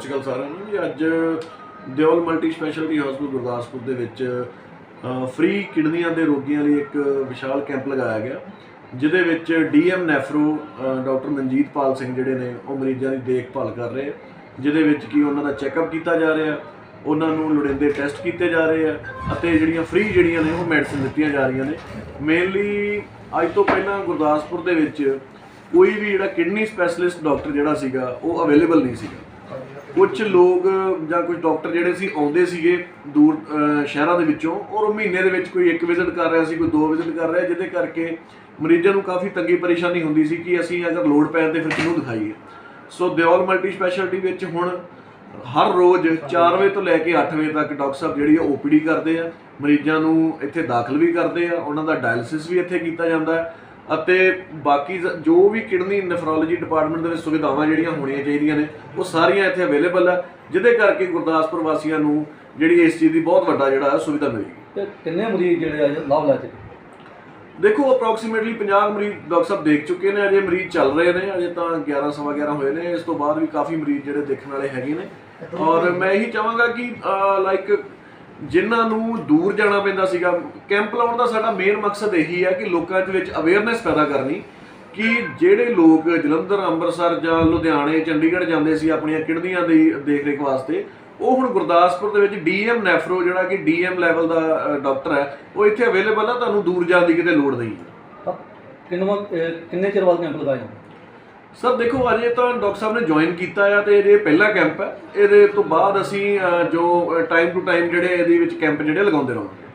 ਸਤਿ ਸ਼੍ਰੀ ਅਕਾਲ ਸਾਰਿਆਂ ਨੂੰ ਜੀ। ਅੱਜ ਦਿਓਲ ਮਲਟੀ ਸਪੈਸ਼ਲਟੀ ਹਸਪਤਾਲ ਗੁਰਦਾਸਪੁਰ ਦੇ ਵਿੱਚ ਫ੍ਰੀ ਕਿਡਨੀਆਂ ਦੇ ਰੋਗੀਆਂ ਲਈ ਇੱਕ ਵਿਸ਼ਾਲ ਕੈਂਪ ਲਗਾਇਆ ਗਿਆ, ਜਿਹਦੇ ਵਿੱਚ DM nephro doctor Manjitpal Singh ਜਿਹੜੇ ਨੇ, ਉਹ ਮਰੀਜ਼ਾਂ ਦੀ ਦੇਖਭਾਲ ਕਰ ਰਹੇ ਜਿਹਦੇ ਵਿੱਚ ਕੀ ਉਹਨਾਂ ਦਾ ਚੈੱਕਅਪ ਕੀਤਾ ਜਾ ਰਿਹਾ, ਉਹਨਾਂ ਨੂੰ ਲੋੜੀਂਦੇ ਟੈਸਟ ਕੀਤੇ ਜਾ ਰਹੇ ਆ, ਅਤੇ ਜਿਹੜੀਆਂ ਫ੍ਰੀ ਜਿਹੜੀਆਂ ਨੇ, ਉਹ ਮੈਡੀਸਿਨ ਦਿੱਤੀਆਂ ਜਾ ਰਹੀਆਂ ਨੇ। ਮੇਨਲੀ ਅੱਜ ਤੋਂ ਪਹਿਲਾਂ ਗੁਰਦਾਸਪੁਰ ਦੇ ਵਿੱਚ ਕੋਈ ਵੀ ਜਿਹੜਾ ਕਿਡਨੀ ਸਪੈਸ਼ਲਿਸਟ ਡਾਕਟਰ ਜਿਹੜਾ ਸੀਗਾ, ਉਹ ਅਵੇਲੇਬਲ ਨਹੀਂ ਸੀਗਾ। ਕੁਝ ਲੋਕ ਜਾਂ ਕੁਝ ਡਾਕਟਰ ਜਿਹੜੇ ਸੀ ਆਉਂਦੇ ਸੀਗੇ ਦੂਰ ਅਹ, ਸ਼ਹਿਰਾਂ ਦੇ ਵਿੱਚੋਂ ਔਰ ਉਹ ਮਹੀਨੇ ਦੇ ਵਿੱਚ ਕੋਈ ਇੱਕ ਵਿਜ਼ਿਟ ਕਰ ਰਿਹਾ ਸੀ ਕੋਈ ਦੋ ਵਿਜ਼ਿਟ ਕਰ ਰਿਹਾ ਜਿਹਦੇ ਕਰਕੇ ਮਰੀਜ਼ਾਂ ਨੂੰ ਕਾਫੀ ਤੰਗੀ ਪਰੇਸ਼ਾਨੀ ਹੁੰਦੀ ਸੀ ਕਿ ਅਸੀਂ ਅਗਰ ਲੋੜ ਪੈਣ ਤੇ ਫਿਰ ਕਿਹਨੂੰ ਦਿਖਾਈਏ। ਸੋ ਦਿਓਲ ਮਲਟੀ ਸਪੈਸ਼ਲਟੀ ਵਿੱਚ ਹੁਣ ਹਰ ਰੋਜ਼ 4 ਵਜੇ ਤੋਂ ਲੈ ਕੇ 8 ਵਜੇ ਤੱਕ ਡਾਕਟਰ ਸਾਹਿਬ ਜਿਹੜੀ ਆ ਓਪੀਡੀ ਕਰਦੇ ਆ ਮਰੀਜ਼ਾਂ ਨੂੰ ਇੱਥੇ ਦਾਖਲ ਵੀ ਕਰਦੇ ਆ ਉਹਨਾਂ ਦਾ ਡਾਇਲਿਸਿਸ ਵੀ ਇੱਥੇ ਕੀਤਾ ਜਾਂਦਾ ਹੈ। ਅਤੇ ਬਾਕੀ ਜ਼- ਵੀ ਕਿਡਨੀ ਨੈਫਰੋਲੋਜੀ ਡਿਪਾਰਟਮੈਂਟ ਦੇ ਵਿੱਚ ਸੁਵਿਧਾਵਾਂ ਜਿਹੜੀਆਂ ਹੋਣੀਆਂ ਚਾਹੀਦੀਆਂ ਨੇ ਉਹ ਸਾਰੀਆਂ ਇੱਥੇ ਅਵੇਲੇਬਲ ਆ ਜਿਹਦੇ ਕਰਕੇ ਗੁਰਦਾਸਪੁਰ ਵਾਸੀਆਂ ਨੂੰ ਜਿਹੜੀ ਇਸ ਚੀਜ਼ ਦੀ ਬਹੁਤ ਵੱਡਾ ਜਿਹੜਾ ਸੁਵਿਧਾ ਮਿਲੇਗੀ। ਤੇ ਕਿੰਨੇ ਮਰੀਜ਼ ਜਿਹੜੇ ਆ ਲਾਭ ਲੈ ਚੁੱਕੇ ਦੇਖੋ ਅਪਰੋਕਸੀਮੇਟਲੀ 50 ਮਰੀਜ਼ ਡਾਕਟਰ ਸਾਹਿਬ ਦੇਖ ਚੁੱਕੇ ਨੇ ਅਜੇ ਮਰੀਜ਼ ਚੱਲ ਰਹੇ ਨੇ ਅਜੇ ਤਾਂ 11 ਸਵਾ 11 ਹੋਏ ਨੇ ਇਸ ਤੋਂ ਬਾਅਦ ਵੀ ਕਾਫੀ ਮਰੀਜ਼ ਜਿਹੜੇ ਦੇਖਣ ਵਾਲੇ ਹੈਗੇ ਨੇ। ਔਰ ਮੈਂ ਇਹੀ ਚਾਹਾਂਗਾ ਕਿ ਲਾਈਕ ਜਿਨ੍ਹਾਂ ਨੂੰ ਦੂਰ ਜਾਣਾ ਪੈਂਦਾ ਸੀਗਾ ਕੈਂਪ ਲਾਉਣ ਦਾ ਸਾਡਾ ਮੇਨ ਮਕਸਦ ਇਹੀ ਹੈ ਕਿ ਲੋਕਾਂ ਦੇ ਵਿੱਚ ਅਵੇਅਰਨੈਸ ਪੈਦਾ ਕਰਨੀ ਕਿ ਜਿਹੜੇ ਲੋਕ ਜਲੰਧਰ ਅੰਮ੍ਰਿਤਸਰ ਜਾਂ ਲੁਧਿਆਣੇ ਚੰਡੀਗੜ੍ਹ ਜਾਂਦੇ ਸੀ ਆਪਣੀਆਂ ਕਿਡਨੀਆਂ ਦੀ ਦੇਖਰੇਖ ਵਾਸਤੇ ਉਹ ਹੁਣ ਗੁਰਦਾਸਪੁਰ ਦੇ ਵਿੱਚ ਡੀਐਮ ਨੈਫਰੋ ਜਿਹੜਾ ਕਿ ਡੀਐਮ ਲੈਵਲ ਦਾ ਅ, ਡਾਕਟਰ ਹੈ ਉਹ ਇੱਥੇ ਅਵੇਲੇਬਲ ਆ ਤੁਹਾਨੂੰ ਦੂਰ ਜਾਣ ਦੀ ਕਿਤੇ ਲੋੜ ਨਹੀਂ। ਤਾਂ ਕਿੰਨੇ ਚਿਰ ਬਾਅਦ ਕੈਂਪ ਲਗਾਇਆ? ਜਾਂਦਾ ਸਰ, ਦੇਖੋ ਅਜੇ ਤਾਂ ਡਾਕਟਰ ਸਾਹਿਬ ਨੇ ਜੁਆਇਨ ਕੀਤਾ ਆ ਤੇ ਇਹ ਪਹਿਲਾ ਕੈਂਪ ਹੈ। ਇਹਦੇ ਤੋਂ ਬਾਅਦ ਅਸੀਂ ਜੋ ਟਾਈਮ ਟੂ ਟਾਈਮ ਜਿਹੜੇ ਇਹਦੇ ਵਿੱਚ ਕੈਂਪ ਜਿਹੜੇ ਲਗਾਉਂਦੇ ਰਹਾਂਗੇ।